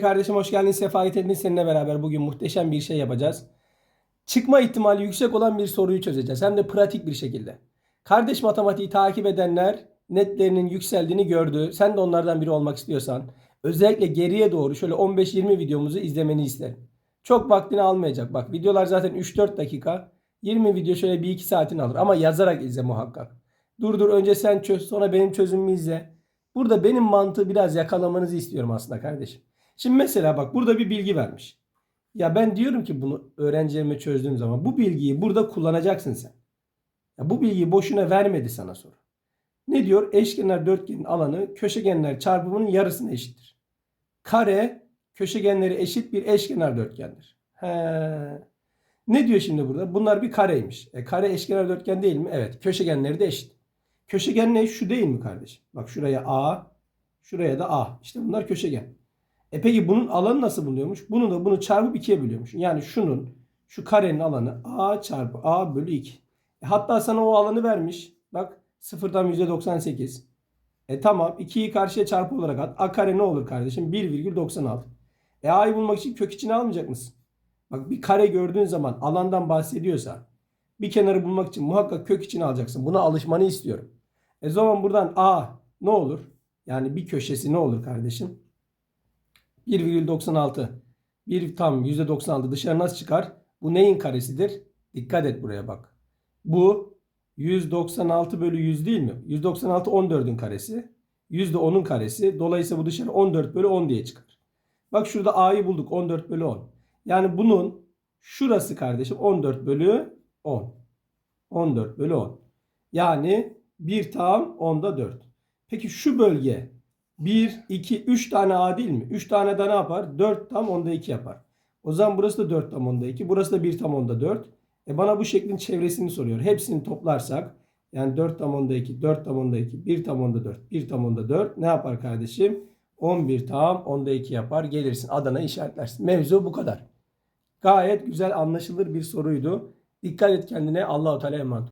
Kardeşim hoş geldin. Sefa getirdin. Seninle beraber bugün muhteşem bir şey yapacağız. Çıkma ihtimali yüksek olan bir soruyu çözeceğiz. Hem de pratik bir şekilde. Kardeş matematiği takip edenler netlerinin yükseldiğini gördü. Sen de onlardan biri olmak istiyorsan özellikle geriye doğru şöyle 15-20 videomuzu izlemeni isterim. Çok vaktini almayacak. Bak videolar zaten 3-4 dakika. 20 video şöyle 1-2 saatini alır. Ama yazarak izle muhakkak. Dur dur önce sen çöz sonra benim çözümümü izle. Burada benim mantığı biraz yakalamanızı istiyorum aslında kardeşim. Şimdi mesela bak burada bir bilgi vermiş. Ya ben diyorum ki bunu öğrencilerime çözdüğüm zaman bu bilgiyi burada kullanacaksın sen. Ya bu bilgiyi boşuna vermedi sana soru. Ne diyor? Eşkenar dörtgenin alanı köşegenler çarpımının yarısına eşittir. Kare köşegenleri eşit bir eşkenar dörtgendir. He. Ne diyor şimdi burada? Bunlar bir kareymiş. E kare eşkenar dörtgen değil mi? Evet. Köşegenleri de eşit. Köşegen ne? Şu değil mi kardeşim? Bak şuraya A, şuraya da A. İşte bunlar köşegen. E peki bunun alanı nasıl buluyormuş? Bunu da bunu çarpıp ikiye bölüyormuş. Yani şunun, şu karenin alanı A çarpı A bölü 2. E hatta sana o alanı vermiş. Bak sıfırdan %98. E tamam 2'yi karşıya çarpı olarak at. A kare ne olur kardeşim? 1,96. E A'yı bulmak için kök içine almayacak mısın? Bak bir kare gördüğün zaman alandan bahsediyorsa bir kenarı bulmak için muhakkak kök içine alacaksın. Buna alışmanı istiyorum. E zaman buradan A ne olur? Yani bir köşesi ne olur kardeşim? 1,96. Bir tam %96 dışarı nasıl çıkar? Bu neyin karesidir? Dikkat et buraya bak. Bu 196 bölü 100 değil mi? 196 14'ün karesi. Yüzde 10'un karesi. Dolayısıyla bu dışarı 14 bölü 10 diye çıkar. Bak şurada A'yı bulduk 14 bölü 10. Yani bunun şurası kardeşim 14 bölü 10. 14 bölü 10. Yani 1 tam 10'da 4. Peki şu bölge 1, 2, 3 tane A değil mi? 3 tane de ne yapar? 4 tam 10'da 2 yapar. O zaman burası da 4 tam 10'da 2. Burası da 1 tam 10'da 4. E bana bu şeklin çevresini soruyor. Hepsini toplarsak yani 4 tam 10'da 2, 4 tam 10'da 2, 1 tam 10'da 4, 1 tam 10'da 4 ne yapar kardeşim? 11 tam 10'da 2 yapar. Gelirsin Adana işaretlersin. Mevzu bu kadar. Gayet güzel anlaşılır bir soruydu. Dikkat et kendine. Allahu Teala emanet.